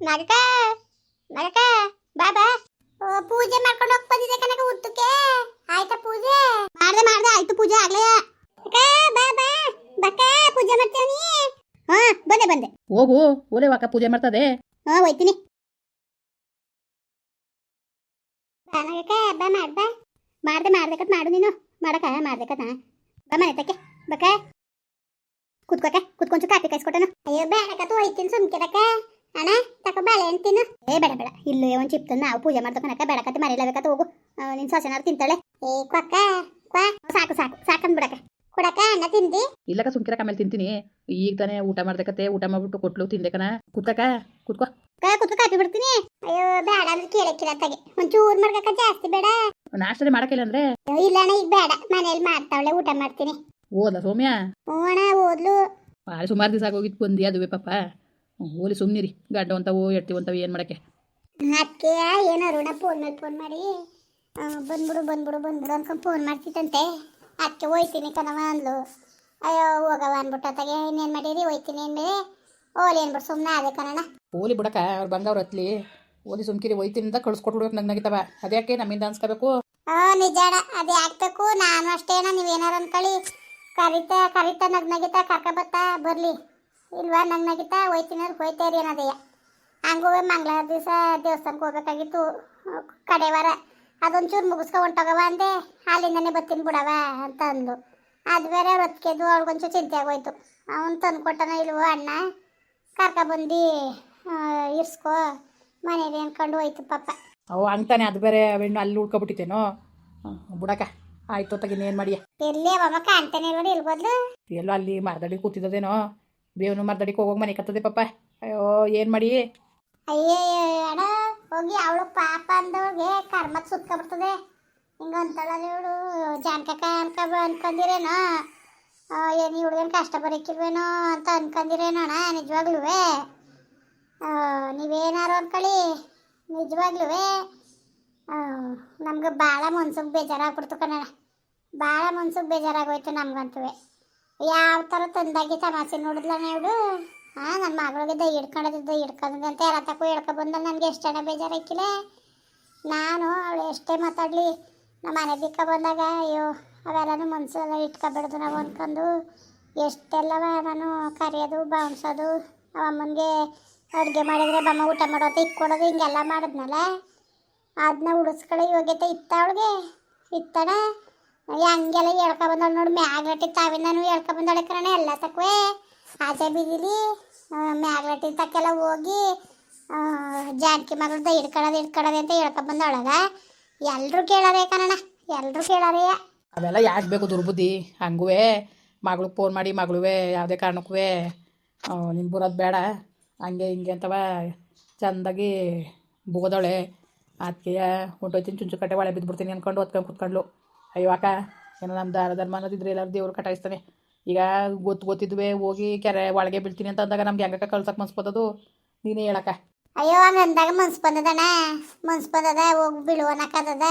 ನಗಕ ನಗಕ ಬಾ ಬಾ. ಓ, ಪೂಜೆ ಮಾಡ್ಕೊಂಡು ಹೋಗ್ ಬಂದಿದೆ ಕನಕ ಉತ್ತಕ್ಕೆ ಆಯ್ತಾ ಪೂಜೆ? ಮಾಡ್ದೆ ಮಾಡ್ದೆ. ಆಯ್ತು ಪೂಜೆ ಆಗ್ಲೇ. ಅಕ್ಕ, ಬಾ ಬಾ. ಬಕ್ಕ ಪೂಜೆ ಮಾಡ್ತೇವನಿ ಹಾ ಬಂದೆ ಬಂದೆ. ಹೋಗು ಓಲೆ ವಾಕ ಪೂಜೆ ಮಾಡ್ತದೆ. ಹಾ ಹೋಯ್ತೀನಿ. ಬಾ ನಗಕ ಬಾ ಮಾಡ್ ಬಾ. ಮಾಡ್ದೆ ಮಾಡ್ಬೇಕತ್ ಮಾಡು ನೀನು. ಮಾಡಕ ಮಾಡ್ಬೇಕತ್ ಬಾ ಮನೆ ತಕ್ಕೆ. ಬಕ್ಕ. ಕುತ್ಕೋಕ ಕುತ್ಕೊಂಚು ಕಾಪಿ ಕಾಯಿಸ್ಕೊಟ್ಟನು. ಅಯ್ಯೋ ಬೇಡಕತ್ತು ಹೋಯ್ತೀನಿ ಸುಮ್ಕಿರಕ ಅಣ್ಣ. ಹಣ್ಣ್ ಏ ಬೇಡ ಬೇಡ. ಇಲ್ಲೇ ಒಂದ್ ನಾವು ಪೂಜೆ ಮಾಡ್ತಕ್ಕನಕ ಬೇಡಕತ್ತೆ ಮರಿಲೇಬೇಕತ್ತ ಹೋಗು. ಆ, ನಿನ್ ಸೊಸೆನಾರು ತಿಂತಾಳೆ? ಏ ಕ್ವಕ್ಕ ಕ್ವಾ ಸಾಕು ಸಾಕು. ಸಾಕಂದ್ ಬಿಡಕ ಕೊಡಕ ಅನ್ನ ತಿಂದಿ? ಇಲ್ಲಕ ಸುಮ್ಕಿರಕ ಆಮೇಲೆ ತಿಂತೀನಿ. ಈಗ ತಾನೇ ಊಟ ಮಾಡ್ದಕತ್ತೆ ಊಟ ಮಾಡ್ಬಿಟ್ಟು ಕೊಟ್ಲು ತಿಂದೆಕನ ಕುತ್ಕಕ ಕುತ್ಕೋ ಕುತ್ಕ. ಕುತ್ಕೊ ಕಾಪಿ ಬಿಡ್ತೀನಿ. ಅಯ್ಯೋ ಬೇಡ ಅಂದ್ರೆ ಕೇಳಕ್ಕಿಲ್ಲ ತಗೆ ಒಂಚೂರ್ ಮಾಡ್ಕಕ ಜಾಸ್ತಿ ಬೇಡ. ನಾಷ್ಟನೇ ಮಾಡಕ್ಕಿಲ್ಲ ಅಂದ್ರೆ? ಇಲ್ಲ ಅಣ್ಣ ಈಗ ಬೇಡ. ಮನೇಲಿ ಮಾಡ್ತಾವಳೆ ಊಟ ಮಾಡ್ತೀನಿ. ಓದ್ಲ ಸೌಮ್ಯ? ಓಣ ಓದ್ಲು. ಭಾಳ ಸುಮಾರು ದಿವಸ ಆಗೋಗಿತ್ತು ಬಂದಿ ಅದುವೆ ಪಾಪ. ಓಲಿ ಸುಮ್ಮನಿರಿ ಗಡ್ಡ ಅಂತವು ಎಡ್ತೀವಂತವು ಏನು ಮಾಡಕ್ಕೆ? ಅದಕ್ಕೆ ಏನೋ ಋಣ ಫೋನ್ ಮೇಲೆ ಫೋನ್ ಮಾಡಿ ಬಂದ್ಬಿಡು ಬಂದ್ಬಿಡು ಬಂದ್ಬಿಡು ಅನ್ಕೊಂಡು ಫೋನ್ ಮಾಡ್ತಿತ್ತಂತೆ ಅದಕ್ಕೆ ಹೋಯ್ತೀನಿ ಕಣವ ಅಂದ್ಲು. ಅಯ್ಯೋ ಹೋಗವ ಅನ್ಬಿಟ್ಟತ್ತಾಗೆ ಇನ್ನೇನು ಮಾಡಿರಿ? ಹೋಯ್ತೀನಿ ಅಂದ್ಮೇಲೆ ಓಲಿ ಅನ್ಬಿಟ್ಟು ಸುಮ್ಮನೆ ಅದೇ ಕಣಣ್ಣ. ಓಲಿ ಬಿಡಕ ಅವ್ರು ಬಂದವ್ರು ಹತ್ಲಿ. ಓಲಿ ಸುಮ್ಕಿರಿ ಒಯ್ತಿನಿಂದ ಕಳ್ಸ್ಕೊಟ್ಬಿಡ್ಬೇಕು ನಂಗೆ ನಗಿತಾವ. ಅದ್ಯಾಕೆ ನಮ್ಮಿಂದ ಅನ್ಸ್ಕೋಬೇಕು? ಆ ನಿಜ ಅಣ್ಣ ಅದು ಹಾಕ್ಬೇಕು ನಾನು ಅಷ್ಟೇನ ನೀವು ನೀವೇನಾರು ಅನ್ಕೊಳ್ಳಿ. ಕರಿತಾ ಕರಿತಾ ನಗ್ ನಗಿತಾ ಕರ್ಕ ಬರ್ತಾ ಬರಲಿ. ಇಲ್ವಾ? ನನ್ನ ನಗಿತಾ ಹೋಯ್ತೀನಿ ಅಂದ್ರೆ ಇರಿ ಅನ್ನೋದಯ್ಯ ಹಂಗೂ ಮಂಗಳ ದಿವಸ ದೇವಸ್ಥಾನಕ್ಕೆ ಹೋಗ್ಬೇಕಾಗಿತ್ತು. ಕಡೆ ವಾರ ಅದೊಂಚೂರು ಮುಗಿಸ್ಕೊ ಹೊಂಟೋಗವ ಅಂದೆ. ಅಲ್ಲಿಂದನೇ ಬರ್ತೀನಿ ಬಿಡವ ಅಂತ ಅಂದ್ಲು. ಅದು ಬೇರೆ ರೊತ್ಕೆದು ಅವ್ಳಿಗೊಂಚೂರು ಚಿಂತೆ ಆಗೋಯ್ತು ಅವನು ತಂದು ಕೊಟ್ಟನ ಇಲ್ವೋ ಅಣ್ಣ? ಕರ್ಕೊಬಂದು ಇರ್ಸ್ಕೋ. ಮನೇಲಿ ಅನ್ಕೊಂಡು ಹೋಯ್ತು ಪಾಪ. ಅವು ಅಂತಾನೆ ಅದು ಬೇರೆ ಅವೆಣ್ಣು ಅಲ್ಲಿ ಉಳ್ಕೊಬಿಟ್ಟಿತ್ತೇನೋ? ಬುಡಕ. ಆಯ್ತು ಆಯ್ತು ತಗಿನೇನು ಮಾಡಿಯ? ಎಲ್ಲಿ ಅವ ಕಾಣ್ತಾನೆ ನೋಡಿ ಇಲ್ಬೋದ್ಲು ಎಲ್ಲೋ ಅಲ್ಲಿ ಮರದಡಿ ಕೂತಿದ್ದದೇನೋ ಬೇವನು ಮರದಡಿಗೆ ಹೋಗೋಗಿ ಮನೆ ಕತ್ತದೆ ಪಾಪ. ಅಯ್ಯೋ, ಏನು ಮಾಡಿ? ಅಯ್ಯೇ ಅಣ್ಣ, ಹೋಗಿ ಅವಳು ಪಾಪ ಅಂದವ್ಳಿಗೆ ಸುತ್ತ ಸುತ್ಕೊಬಿಡ್ತದೆ ಹಿಂಗ ಇವಳು ಜಾನ್ಕಕ್ಕ ಅನ್ಕ ಅನ್ಕೊಂಡಿರೇನೋ ಏನು ಹುಡುಗನ ಕಷ್ಟ ಬರೋಕ್ಕಿಲ್ವೇನೋ ಅಂತ ಅನ್ಕೊಂಡಿರೇನೋ ಅಣ್ಣ ನಿಜವಾಗ್ಲೂ ನೀವೇನಾರು ಅನ್ಕೊಳ್ಳಿ ನಿಜವಾಗ್ಲೂ ನಮ್ಗೆ ಭಾಳ ಮನ್ಸಿಗೆ ಬೇಜಾರಾಗ್ಬಿಡ್ತು ಕಣಣ್ಣ. ಭಾಳ ಮನ್ಸಿಗೆ ಬೇಜಾರಾಗೋಯ್ತು ನಮ್ಗಂತೂ ಯಾವ ಥರ ತಂದಾಗಿ ತಮಾಷೆ ನೋಡಿದ್ಲ ನೋಡು ಹಾಂ ನನ್ನ ಮಗಳಿಗೆ ದೈ ಹಿಡ್ಕೊಂಡಿದ್ದು ದೈ ಹಿಡ್ಕೊಂಡ್ರೆ ಅಂತ ಯಾರ ತಕ್ಕೂ ಹಿಡ್ಕೊ ಬಂದ ನನಗೆ ಎಷ್ಟು ಜನ ಬೇಜಾರಾಕಿಲ್ಲ ನಾನು ಅವಳು ಎಷ್ಟೇ ಮಾತಾಡಲಿ ನಮ್ಮ ಮನೆ ದಿಕ್ಕ ಬಂದಾಗ, ಅಯ್ಯೋ, ಅವೆಲ್ಲನೂ ಮನಸ್ಸೆಲ್ಲ ಇಟ್ಕೊಬಿಡ್ದು ನಾವು ಅನ್ಕೊಂಡು ಎಷ್ಟೆಲ್ಲವ ನಾನು ಕರೆಯೋದು ಬಾವಿಸೋದು ಅಮ್ಮನಿಗೆ ಅಡುಗೆ ಮಾಡಿದರೆ ಬಮ್ಮ ಊಟ ಮಾಡೋದು ಇಕ್ಕೊಡೋದು, ಹಿಂಗೆಲ್ಲ ಮಾಡಿದ್ನಲ್ಲ? ಅದನ್ನ ಉಳಿಸ್ಕೊಳ್ಳೋ ಯೋಗ್ಯತೆ ಇತ್ತ ಅವಳಿಗೆ? ಇತ್ತಣ ಹಂಗೆಲ್ಲ ಹೇಳ್ಕೊ ಬಂದಳು ನೋಡಿ ಮ್ಯಾಗ್ಲಟ್ಟಿ ನಾನು ಹೇಳ್ಕೊ ಬಂದಳೆ ಕಣ ಎಲ್ಲ ತಕ್ವೆ. ಆಚೆ ಬೀದಿಲಿ ಮ್ಯಾಗ್ಲಟ್ಟಿ ತಕ್ಕೆಲ್ಲ ಹೋಗಿ ಜಾನಕಿ ಮಗಳದ ಹಿಡ್ಕೊಳ್ಳೋದು ಹಿಡ್ಕೊಳ್ಳೋದು ಅಂತ ಹೇಳ್ಕೊ ಬಂದವಳಗ ಎಲ್ಲರೂ ಕೇಳಾರೆ ಕಣಣ್ಣ ಎಲ್ಲರೂ ಕೇಳಾರೆ. ಅವೆಲ್ಲ ಯಾಕೆ ಬೇಕು ದುರ್ಬುದ್ಧಿ? ಹಂಗುವೆ, ಮಗಳಿಗೆ ಫೋನ್ ಮಾಡಿ ಮಗಳುವೆ, ಯಾವುದೇ ಕಾರಣಕ್ಕೂ ನಿನ್ನ ಬರೋದು ಬೇಡ, ಹಂಗೆ ಹಿಂಗೆ ಅಂತವ ಚಂದಾಗಿ ಬೋದಳೆ ಅದಕ್ಕೆ ಹೊಂಟೋಯ್ತೀನಿ ಚುಂಚು ಕಟ್ಟೆ ಒಳೆ ಬಿದ್ದುಬಿಡ್ತೀನಿ ಅಂದ್ಕೊಂಡು ಹೊತ್ಕೊಂಡು ಕುತ್ಕೊಂಡ್ಲು ಅಯ್ಯೋ ಅಕ್ಕ, ಏನೋ ನಮ್ಮ ದಾರ ಧರ್ಮ ಅನ್ನೋದಿದ್ರೆ ಎಲ್ಲರೂ ದೇವ್ರು ಕಟಾಯಿಸ್ತಾನೆ ಈಗ ಗೊತ್ತು ಗೊತ್ತಿದ್ವಿ ಹೋಗಿ ಕೆರೆ ಒಳಗೆ ಬೀಳ್ತೀನಿ ಅಂತ ಅಂದಾಗ ನಮ್ಗೆ ಹೆಂಗಕ್ಕ ಕಳ್ಸಕ್ಕೆ ಮನ್ಸ್ಬೋದದು ನೀನೇ ಹೇಳಕ್ಕ ಅಯ್ಯೋ ಅಂದಾಗ ಮನ್ಸು ಬಂದದಣ್ಣ. ಮನ್ಸು ಬಂದದ, ಹೋಗಿ ಬೀಳುವನಕ್ಕದ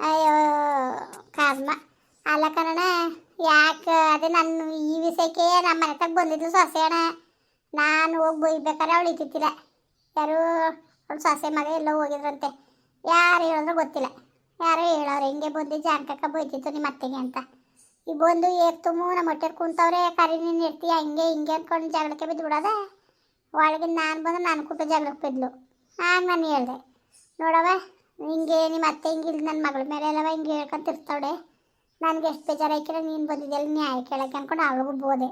ಅಯ್ಯೋ, ಕಾಸ್ಮ. ಅಲ್ಲ ಕಣ ಯಾಕೆ? ಅದೇ ನನ್ನ ಈ ವಿಷಯಕ್ಕೆ ನಮ್ಮ ಮನೆ ತಗ ಬಂದಿದ್ಲು ಸೊಸೆ ಅಣ್ಣ. ನಾನು ಹೋಗಿ ಬೈಬೇಕಾರೆ ಅವಳು ಇದ್ದಿತ್ತಿಲ್ಲ ಯಾರು ಅವಳು ಸೊಸೆ ಮಗ ಎಲ್ಲ ಹೋಗಿದ್ರಂತೆ. ಯಾರು ಹೇಳಿದ್ರು ಗೊತ್ತಿಲ್ಲ. ಯಾರೋ ಹೇಳೋರು, ಹಿಂಗೆ ಬಂದು ಜಾನ್ಕಕ್ಕ ಬೈತಿತ್ತು ನಿಮ್ಮ ಅತ್ತೆಗೆ ಅಂತ. ಈ ಬಂದು ಏಕ್ ತುಂಬು ನಮ್ಮ ಹೊಟ್ಟೆ ಕುಂತವ್ರೆ, ಕರಿ ನೀನು ಇರ್ತೀಯ ಹಿಂಗೆ ಹಿಂಗೆ ಅಂದ್ಕೊಂಡು ಜಗಳಕ್ಕೆ ಬಿದ್ದು ಬಿಡೋದ ಒಳಗೆ ನಾನು ಬಂದು ನಾನು ಕೂಟ ಜಗಳಕ್ಕೆ ಬಿದ್ಲು. ಆಗ ನಾನು ಹೇಳ್ದೆ. ನೋಡವ ಹಿಂಗೆ ನಿಮ್ಮ ಅತ್ತೆ ಹಿಂಗೆ ಇಲ್ಲಿ ನನ್ನ ಮಗಳ ಮೇಲೆ ಎಲ್ಲವ ಹಿಂಗೆ ಹೇಳ್ಕೊಂತಿರ್ತಾವಳೆ. ನನಗೆ ಎಷ್ಟು ಬೇಜಾರಾಯ್ಕಿಲ್ಲ ನೀನು ಬಂದಿದ್ದೆಲ್ಲ ನ್ಯಾಯ ಕೇಳಕ್ಕೆ ಅಂದ್ಕೊಂಡು ಅವಳಿಗೂ ಬೋದೆ.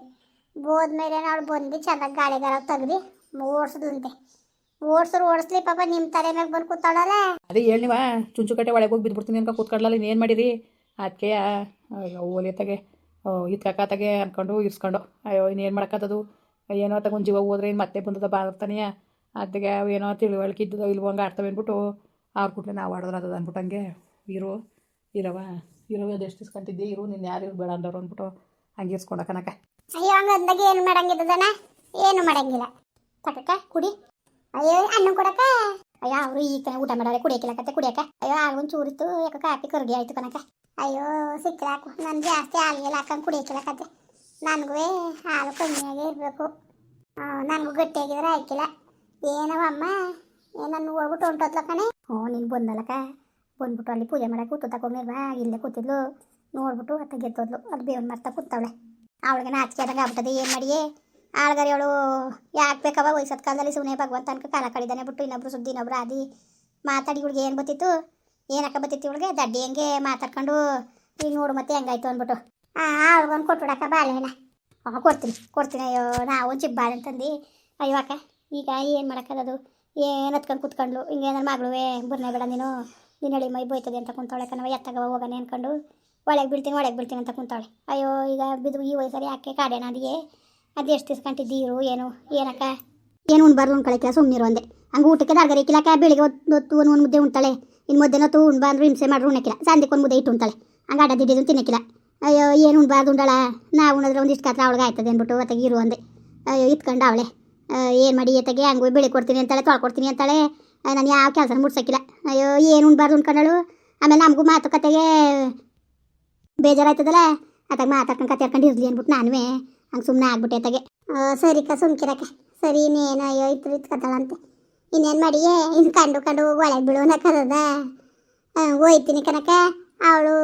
ಬೋದ್ಮೇಲೆ ಅವಳು ಬಂದು ಚೆನ್ನಾಗಿ ಗಾಳಿಗಾರ ತೆಗ್ದು ಓಡಿಸಿದ್ಲಂತೆ ಓಡಿಸ್ರು ಓಡಿಸ್ಲಿ ಪಾಪ ನಿಮ್ಮ ತಲೆ ಮ್ಯಾಗ ಬಂದು ಕೂತಾಳಲ್ಲ. ಅದೇ ಹೇಳಿ ನೀವ ಚುಂಚುಕಟ್ಟೆ ಒಳಗೆ ಹೋಗಿ ಬಿದ್ಬಿಡ್ತೀನಿ ಅನ್ಕ ಕೂತ್ಕೊಳ್ಳಲ್ಲ ಇನ್ನೇನು ಮಾಡಿರಿ ಅದಕ್ಕೆ ಓಲಿಯತ್ತಾಗೆ ಇತ್ಕಾಕತ್ತಾಗೆ ಅಂದ್ಕೊಂಡು ಇರ್ಸ್ಕೊಂಡು ಅಯ್ಯೋ ಇನ್ನೇನು ಮಾಡೋಕ್ಕತ್ತದು ಏನೋ ತಗೊಂಡು ಜೀವ ಹೋದ್ರೆ ಇನ್ನು ಮತ್ತೆ ಬಂದದ ಬಾರ್ತಾನೆಯ ಅದಕ್ಕೆ ಏನೋ ತಿಳುವಳಿಕೆ ಇದ್ದದೋ ಇಲ್ವೋ ಹಂಗೆ ಆಡ್ತವೆ ಅಂದ್ಬಿಟ್ಟು ಅವ್ರ ಕೂಡಲೇ ನಾವು ಆಡೋದ್ರ ಅದ ಅಂದ್ಬಿಟ್ಟು ಹಂಗೆ ಇರು ಇರವ ಇರೋ ಎಷ್ಟು ಇಸ್ಕೊಂತಿದ್ದೆ ಇರು ನೀನು ಯಾರು ಬೇಡ ಅಂದವ್ರು ಅಂದ್ಬಿಟ್ಟು ಹಂಗೆ ಇರ್ಸ್ಕೊಂಡ ಕನಕ ಅಯ್ಯೋ ಹಂಗೆ ಅಂದಾಗ ಏನು ಮಾಡಂಗಿದ್ದದನ? ಏನು ಮಾಡಂಗಿಲ್ಲ. ತಕಕ್ಕ ಕುಡಿ. ಅಯ್ಯೋ, ಅನ್ನ ಕೊಡಕ ಅಯ್ಯೋ, ಅವರು ಈ ತರ ಊಟ ಮಾಡೋರೆ ಕುಡಿಯಕ್ಕಿಲ್ಲ ಕತೆ ಕುಡಿಯಕ ಅಯ್ಯೋ ಒಂದು ಚೂರಿತ್ತು, ಯಾಕೆ ಕಾಫಿ ಕರ್ಗಿ ಆಯ್ತು ಕನಕ ಅಯ್ಯೋ ಸಿಕ್ಕಾಕು ನನ್ ಜಾಸ್ತಿ ಹಾಲಿಗೆಲ್ಲ ಹಾಕೊಂಡು ಕುಡಿಯಕ್ಕಿಲ್ಲ ಕತೆ ನನಗೂ ಹಾಲು ಕಮ್ಮಿಯಾಗೆ ಇರಬೇಕು. ನನಗೂ ಗಟ್ಟಿಯಾಗಿದ್ರೆ ಆಯ್ಕಿಲ್ಲ. ಏನವ ಅಮ್ಮ? ಏನನ್ನು ಹೋಗ್ಬಿಟ್ಟು ಹೊಂಟೋದ್ಲ ಕಣೆ? ಹ್ಞೂ ನೀನು ಬಂದಲ್ಲಕ ಬಂದ್ಬಿಟ್ಟು ಅಲ್ಲಿ ಪೂಜೆ ಮಾಡಕ್ಕೆ ಕೂತು ತಗೊಂಡಿರ್ಬ ಇಲ್ಲೇ ಕೂತಿದ್ಲು. ನೋಡ್ಬಿಟ್ಟು ಅತ್ತ ಗೆದ್ದೋದ್ಲು ಅದು ಬೇವನ್ ಮಾಡ್ತಾ ಕೂತವಳೆ. ಅವಳಿಗೆ ನಾಚಿಕೆ ಆದಂಗೆ ಆಗ್ಬಿಟ್ಟದೆ. ಏನು ಮಾಡಿಯೇ? ಆಳ್ಗಾರಿ ಅವಳು ಯಾಕೆ ಬೇಕವ ವಯಸ್ಸದ ಕಾಲದಲ್ಲಿ ಸುಮ್ಮನೆ ಭಗವಂತ ಅನ್ಕ ಕಾಲ ಕಳಿದಾನೆ ಬಿಟ್ಟು ಇನ್ನೊಬ್ರು ಸುದ್ದಿ, ಇನ್ನೊಬ್ರು ಆದಿ ಮಾತಾಡಿ ಇವಳಿಗೆ ಏನು ಬತ್ತಿತ್ತು ಏನಕ್ಕ ಬತ್ತಿತ್ತು ಇವಳಿಗೆ? ದಡ್ಡಿ ಹೆಂಗೆ ಮಾತಾಡ್ಕೊಂಡು ಈಗ ನೋಡು ಮತ್ತೆ ಹೆಂಗಾಯ್ತು ಅಂದ್ಬಿಟ್ಟು. ಆ ಅವಳಿಗೊಂದು ಕೊಟ್ಬಿಡಕ್ಕ ಬಾಳೆಹಣ್ಣ ಅವ, ಕೊಡ್ತೀನಿ ಕೊಡ್ತೀನಿ, ಅಯ್ಯೋ, ನಾವು ಬಾಳೆ ಅಂತಂದು. ಅಯ್ಯೋ, ಅಕ್ಕ, ಈಗ ಏನು ಮಾಡೋಕ್ಕದದು? ಏನು ಹತ್ಕೊಂಡು ಕುತ್ಕೊಂಡ್ಲು? ಹಿಂಗೆ ನನ್ನ ಮಗಳುವೆ ಬರ್ನೇ ಬೇಡ ನೀನು. ನೀನು ಹೇಳಿ ಮೈ ಬೋಯ್ತದೆ ಅಂತ ಕುಂತಾಳೆ ಕಣವ ಎತ್ತಗ ಹೋಗೋಣ ಅನ್ಕೊಂಡು. ಒಳಗೆ ಬೀಳ್ತೀನಿ ಒಳಗೆ ಬೀಳ್ತೀನಿ ಅಂತ ಕುಂತಾಳೆ. ಅಯ್ಯೋ, ಈಗ ಬಿದ್ದು ಈ ವಯಸ್ಸಲ್ಲಿ ಯಾಕೆ ಕಾಡೇನ ಅದಿಗೆ ಅದು ಎಷ್ಟು ಇಸ್ಕೊಂಡಿದ್ದೀರು ಏನು, ಏನಕ್ಕ? ಏನು ಉಣ್ಬಾರ್ದು ಉಣ್ಕೊಳಕ್ಕೆ ಸುಮ್ಮನಿರು ಅಂದೆ. ಹಂಗೆ ಊಟಕ್ಕೆ ದಾರ್ಗರಿಕಿಲ್ಲಕ್ಕ ಬೆಳಿಗ್ಗೆ ಹೊತ್ತು ಒಂದು ಒಂದು ಮುದ್ದೆ ಉಣ್ತಾಳೆ. ಇನ್ನು ಮಧ್ಯಾಹ್ನ ಹೊತ್ತು ಉಣ್ಬಾರ್ದು ಹಿಂಸೆ ಮಾಡ್ರು ಉಣ್ಣಕ್ಕಿಲ್ಲ ಸಾಂದಿಕ್ಕೆ ಒಂದು ಮುದ್ದೆ ಇಟ್ಟು ಉಣ್ತಾಳೆ. ಹಂಗೆ ಅಡ ದಿಡ್ಡಿದ್ದು ತಿನ್ನಕ್ಕಿಲ್ಲ ಅಯ್ಯೋ, ಏನು ಉಣ್ಬಾರ್ದು ಉಂಡಾಳ? ನಾವು ಉಣಿದ್ರೆ ಒಂದಿಷ್ಟು ಕತ್ರ ಅವಳಿಗೆ ಆಯ್ತದೆ ಅಂದ್ಬಿಟ್ಟು ಹೊತ್ತಿಗೆ ಇರು ಅಂದೆ. ಅಯ್ಯೋ, ಇತ್ಕೊಂಡು ಅವಳೆ. ಏನು ಮಾಡಿ ಎತ್ತಗೆ? ಹಂಗೆ ಬೆಳೆ ಕೊಡ್ತೀನಿ ಅಂತಾಳೆ ತೊಳ್ಕೊಡ್ತೀನಿ ಅಂತಾಳೆ. ನಾನು ಯಾವ ಕೆಲಸ ಮುಟ್ಸಕ್ಕಿಲ್ಲ ಅಯ್ಯೋ, ಏನು ಉಣ್ಬಾರ್ದು ಉಣ್ಕೊಂಡಳು? ಆಮೇಲೆ ನಮಗೂ ಮಾತುಕತೆಗೆ ಬೇಜಾರಾಯ್ತದಲ್ಲ? ಅತ್ತಾಗ ಮಾತಾಡ್ಕೊಂಡು ಕತೆ ಇರ್ಲಿ ಅಂದ್ಬಿಟ್ಟು ನಾನುವೇ. ಹಂಗೆ ಸುಮ್ಮನೆ ಆಗ್ಬಿಟ್ಟೆ ತಗೆ. ಸರಿ ಕ ಸುಮ್ಕಿರಕ್ಕೆ ಸರಿ ಇನ್ನೇನು ಅಯ್ಯೋ ಇತ್ತು ಇತ್ಕೊತಾಳಂತೆ ಇನ್ನೇನು ಮಾಡಿಯೇ? ಇನ್ನು ಕಂಡು ಕಂಡು ಒಳಗೆ ಬೀಳುವನ ಕರದ ಹೋಯ್ತೀನಿ ಕನಕ ಅವಳು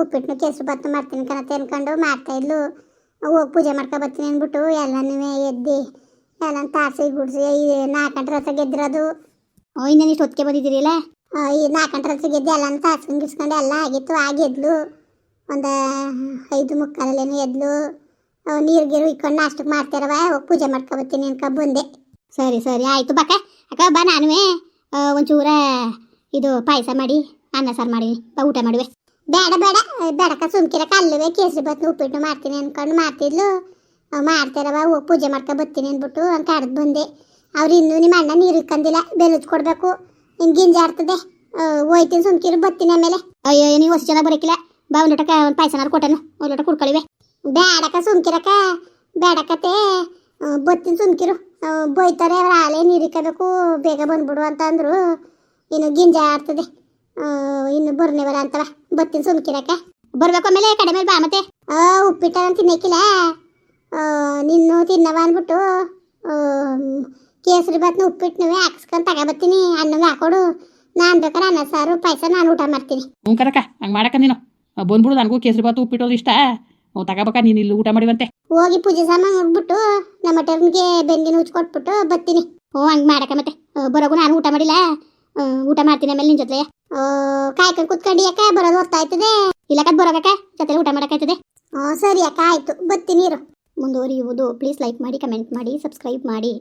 ಉಪ್ಪಿಟ್ಟು ಕೆಸರು ಬತ್ತು ಮಾಡ್ತೀನಿ ಕನಕ ಅನ್ಕೊಂಡು ಮಾಡ್ತಾ ಇದ್ಲು. ಹೋಗಿ ಪೂಜೆ ಮಾಡ್ಕೊ ಬರ್ತೀನಿ ಅಂದ್ಬಿಟ್ಟು ಎಲ್ಲನೂ ಎದ್ದು ಎಲ್ಲ ತಾರ್ಸಿ ಗುಡಿಸಿ ಈ ನಾಲ್ಕು ಗಂಟೆ ರಸ ಗೆದ್ದಿರೋದು. ಓ ಇನ್ನೇನು ಇಷ್ಟು ಹೊತ್ತಿಗೆ ಬಂದಿದ್ದೀರಿಲ್ಲ ಈ ನಾಲ್ಕು ಗಂಟೆ ರಸ ಗೆದ್ದು ಎಲ್ಲ ತಾರ್ಸ್ಕೊಂಡು ಗಿಡ್ಸ್ಕೊಂಡು ಎಲ್ಲ ಆಗಿತ್ತು ಆಗಿದ್ಲು. ಒಂದು ಐದು ಮುಕ್ಕಾಲಲ್ಲೇನು ಎದ್ಲು. ನೀರು ಗೀರು ಇಕ್ಕೊಂಡು ನಾಷ್ಟಕ್ಕೆ ಮಾಡ್ತಾರವ ಹೋಗಿ ಪೂಜೆ ಮಾಡ್ಕೊ ಬರ್ತೀನಿ ಅನ್ಕ ಬಂದೆ. ಸರಿ ಸರಿ, ಆಯಿತು ಬಾಕ ಅಕ್ಕ. ಬಾ ನಾನುವೇ. ಒಂಚೂರ ಇದು ಪಾಯಸ ಮಾಡಿ, ಅನ್ನ ಸಾರು ಮಾಡಿ, ಬಾ ಊಟ ಮಾಡುವೆ. ಬೇಡ ಬೇಡ ಬೇಡಕ್ಕ ಸುಮ್ಕಿರ ಕಲ್ಲುವೆ ಕೇಸರಿ ಬತ್ತು ಉಪ್ಪಿಟ್ಟು ಮಾಡ್ತೀನಿ ಅನ್ಕೊಂಡು ಮಾಡ್ತಿದ್ಲು. ಮಾಡ್ತಾರವ ಹೋಗಿ ಪೂಜೆ ಮಾಡ್ಕೊ ಬರ್ತೀನಿ ಅಂದ್ಬಿಟ್ಟು ಅಂತ ಕಡ್ದು ಬಂದೆ. ಅವ್ರು ಇನ್ನೂ ನಿಮ್ಮ ಅಣ್ಣ ನೀರು ಇಕ್ಕಂದಿಲ್ಲ ಬೆಲ್ಲದ್ ಕೊಡಬೇಕು. ಹಿಂಗೆ ಗಿಂಜಾಡ್ತದೆ ಹೋಯ್ತೀನಿ ಸುಮ್ಕಿರು ಬರ್ತೀನಿ ಆಮೇಲೆ. ಅಯ್ಯೋ ನೀವು ಹೊಸ ಜನ ಬರೋಕ್ಕಿಲ್ಲ ಬಾ ಒಂದು ಲೋಟಕ್ಕೆ, ಒಂದು ಪಾಯಸನಾರು ಕೊಟ್ಟನು. ಒಂದು ಲೋಟ ಕುಡ್ಕೊಳ್ಳಿವೆ ಬೇಡಕ್ಕ ಸುಮ್ಕಿರಕ ಬೇಡಕತೆ ಬತ್ತಿನ ಸುಮ್ಕಿರು. ಬೈತಾರೆ ಅವ್ರ ಆಲೆ ನೀರಿಕಬೇಕು ಬೇಗ ಬಂದ್ಬಿಡು ಅಂತ ಅಂದರು. ಇನ್ನು ಗಿಂಜ ಆಡ್ತದೆ. ಇನ್ನು ಇನ್ನು ಬರ ಅಂತವ. ಬತ್ತಿನ ಸುಮ್ಕಿರಕ ಬರ್ಬೇಕು ಆಮೇಲೆ ಕಡೆ ಮೇಲೆ ಬಾ ಮತ್ತೆ. ಆ, ಉಪ್ಪಿಟ್ಟ ನಾನು ತಿನ್ನಕ್ಕಿಲ್ಲ ನಿನ್ನು ತಿನ್ನವ ಅಂದ್ಬಿಟ್ಟು ಕೇಸರಿ ಬಾತ್ನ ಉಪ್ಪಿಟ್ಟನವೇ ಹಾಕ್ಸ್ಕೊಂಡು ತಗೊಬತ್ತೀನಿ ಅನ್ನ ಹಾಕೊಡು. ನಾನು ಬೇಕಾದ್ರೆ ಅನ್ನ ಸಾರು ಪಾಯಸ ನಾನು ಊಟ ಮಾಡ್ತೀನಿ. ಹ್ಞೂ ಕರಕ ಹಂಗೆ ಮಾಡಕ ನೀನು. ಬಂದ್ಬಿಡು ನನಗೂ ಕೇಸರಿ ಬಾತು ಉಪ್ಪಿಟ್ಟೋದು ಇಷ್ಟ. ತಗೋಬೇಕ, ನೀನು ಇಲ್ಲಿ ಊಟ ಮಾಡಿವಂತೆ. ಹೋಗಿ ಪೂಜೆ ಸಾಮಾನು ಹೋಗ್ಬಿಟ್ಟು ನಮ್ಮ ಟೈಮ್ಗೆ ಬೆಂಗಿನ ಉಚ್ಚಿ ಕೊಟ್ಬಿಟ್ಟು ಬರ್ತೀನಿ ಓ ಹಂಗೆ ಮಾಡಕ ಮತ್ತೆ. ಬರೋಗು ನಾನು ಊಟ ಮಾಡಿಲ್ಲ. ಊಟ ಮಾಡ್ತೀನಿ ಆಮೇಲೆ ನಿನ್ ಜೊತೆ ಕಾಯ್ಕೊಂಡು ಕುತ್ಕೊಂಡು ಯಾಕೆ ಬರೋದು ಹೊತ್ತಾಯ್ತದೆ ಇಲ್ಲಕದ್ ಬರೋಕಕ್ಕ ಜೊತೆ ಊಟ ಮಾಡಕ್ಕಾಯ್ತದೆ ಸರಿ ಅಕ್ಕ, ಆಯ್ತು. ಬರ್ತೀನಿ ಇರು. ಮುಂದುವರಿಯುವುದು. ಪ್ಲೀಸ್ ಲೈಕ್ ಮಾಡಿ, ಕಮೆಂಟ್ ಮಾಡಿ, ಸಬ್ಸ್ಕ್ರೈಬ್ ಮಾಡಿ.